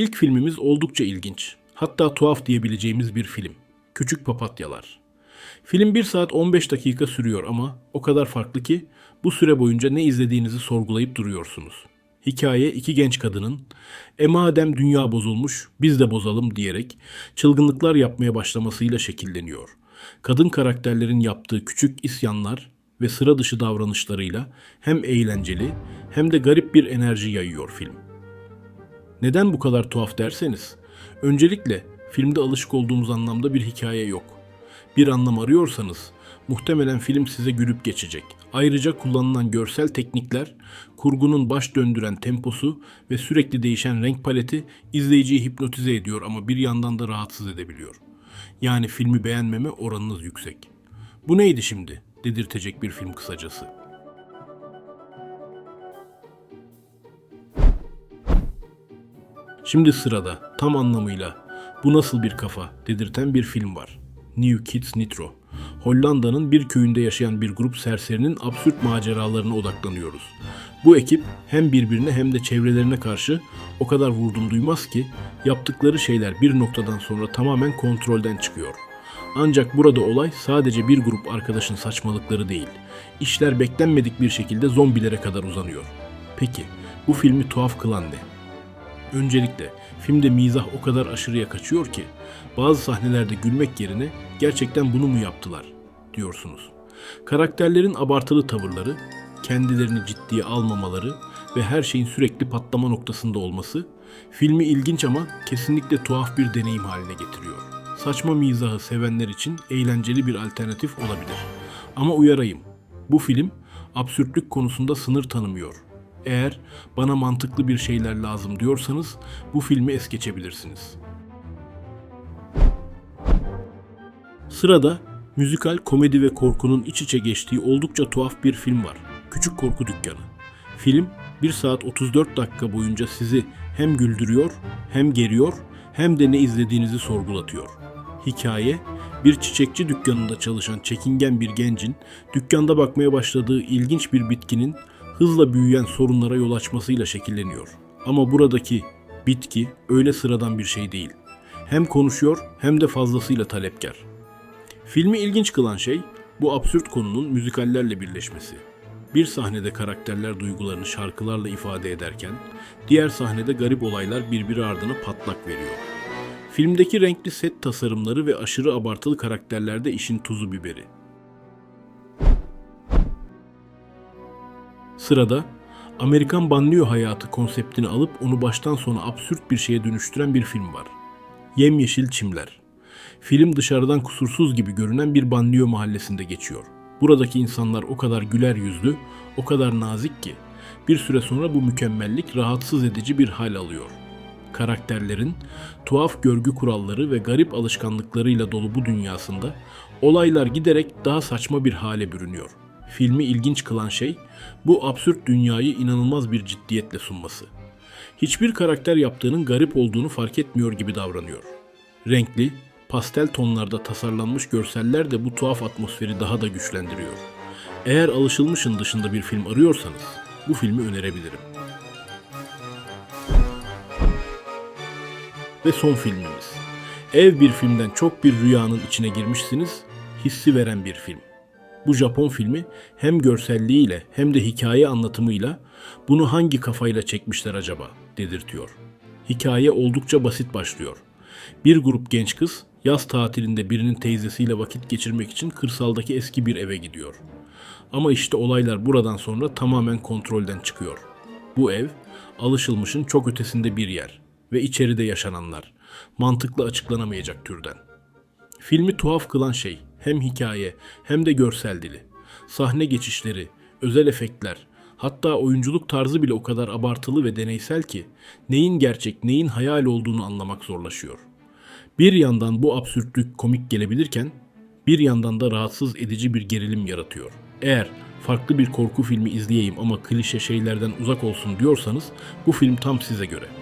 İlk filmimiz oldukça ilginç. Hatta tuhaf diyebileceğimiz bir film. Küçük Papatyalar. Film 1 saat 15 dakika sürüyor ama o kadar farklı ki bu süre boyunca ne izlediğinizi sorgulayıp duruyorsunuz. Hikaye iki genç kadının e madem dünya bozulmuş biz de bozalım diyerek çılgınlıklar yapmaya başlamasıyla şekilleniyor. Kadın karakterlerin yaptığı küçük isyanlar ve sıra dışı davranışlarıyla hem eğlenceli hem de garip bir enerji yayıyor film. Neden bu kadar tuhaf derseniz, öncelikle filmde alışık olduğumuz anlamda bir hikaye yok. Bir anlam arıyorsanız muhtemelen film size gülüp geçecek. Ayrıca kullanılan görsel teknikler, kurgunun baş döndüren temposu ve sürekli değişen renk paleti izleyiciyi hipnotize ediyor ama bir yandan da rahatsız edebiliyor. Yani filmi beğenmeme oranınız yüksek. Bu neydi şimdi? dedirtecek bir film kısacası. Şimdi sırada tam anlamıyla bu nasıl bir kafa dedirten bir film var. New Kids Nitro. Hollanda'nın bir köyünde yaşayan bir grup serserinin absürt maceralarına odaklanıyoruz. Bu ekip hem birbirine hem de çevrelerine karşı o kadar vurdum duymaz ki yaptıkları şeyler bir noktadan sonra tamamen kontrolden çıkıyor. Ancak burada olay sadece bir grup arkadaşın saçmalıkları değil. İşler beklenmedik bir şekilde zombilere kadar uzanıyor. Peki bu filmi tuhaf kılan ne? Öncelikle filmde mizah o kadar aşırıya kaçıyor ki bazı sahnelerde gülmek yerine gerçekten bunu mu yaptılar diyorsunuz. Karakterlerin abartılı tavırları, kendilerini ciddiye almamaları ve her şeyin sürekli patlama noktasında olması filmi ilginç ama kesinlikle tuhaf bir deneyim haline getiriyor. Saçma mizahı sevenler için eğlenceli bir alternatif olabilir. Ama uyarayım. Bu film absürtlük konusunda sınır tanımıyor. Eğer bana mantıklı bir şeyler lazım diyorsanız bu filmi es geçebilirsiniz. Sırada müzikal komedi ve korkunun iç içe geçtiği oldukça tuhaf bir film var. Küçük Korku Dükkanı. Film 1 saat 34 dakika boyunca sizi hem güldürüyor, hem geriyor, hem de ne izlediğinizi sorgulatıyor. Hikaye, bir çiçekçi dükkanında çalışan çekingen bir gencin dükkanda bakmaya başladığı ilginç bir bitkinin hızla büyüyen sorunlara yol açmasıyla şekilleniyor. Ama buradaki bitki öyle sıradan bir şey değil. Hem konuşuyor hem de fazlasıyla talepkar. Filmi ilginç kılan şey bu absürt konunun müzikallerle birleşmesi. Bir sahnede karakterler duygularını şarkılarla ifade ederken, diğer sahnede garip olaylar birbiri ardına patlak veriyor. Filmdeki renkli set tasarımları ve aşırı abartılı karakterlerde işin tuzu biberi. Sırada Amerikan banliyö hayatı konseptini alıp onu baştan sona absürt bir şeye dönüştüren bir film var. Yemyeşil Çimler. Film dışarıdan kusursuz gibi görünen bir banliyö mahallesinde geçiyor. Buradaki insanlar o kadar güler yüzlü, o kadar nazik ki bir süre sonra bu mükemmellik rahatsız edici bir hal alıyor. Karakterlerin tuhaf görgü kuralları ve garip alışkanlıklarıyla dolu bu dünyasında olaylar giderek daha saçma bir hale bürünüyor. Filmi ilginç kılan şey bu absürt dünyayı inanılmaz bir ciddiyetle sunması. Hiçbir karakter yaptığının garip olduğunu fark etmiyor gibi davranıyor. Renkli, pastel tonlarda tasarlanmış görseller de bu tuhaf atmosferi daha da güçlendiriyor. Eğer alışılmışın dışında bir film arıyorsanız bu filmi önerebilirim. Ve son filmimiz. Ev bir filmden çok bir rüyanın içine girmişsiniz, hissi veren bir film. Bu Japon filmi hem görselliğiyle hem de hikaye anlatımıyla bunu hangi kafayla çekmişler acaba dedirtiyor. Hikaye oldukça basit başlıyor. Bir grup genç kız yaz tatilinde birinin teyzesiyle vakit geçirmek için kırsaldaki eski bir eve gidiyor. Ama işte olaylar buradan sonra tamamen kontrolden çıkıyor. Bu ev alışılmışın çok ötesinde bir yer ve içeride yaşananlar mantıklı açıklanamayacak türden. Filmi tuhaf kılan şey hem hikaye hem de görsel dili. Sahne geçişleri, özel efektler, hatta oyunculuk tarzı bile o kadar abartılı ve deneysel ki neyin gerçek, neyin hayal olduğunu anlamak zorlaşıyor. Bir yandan bu absürtlük komik gelebilirken bir yandan da rahatsız edici bir gerilim yaratıyor. Eğer farklı bir korku filmi izleyeyim ama klişe şeylerden uzak olsun diyorsanız bu film tam size göre.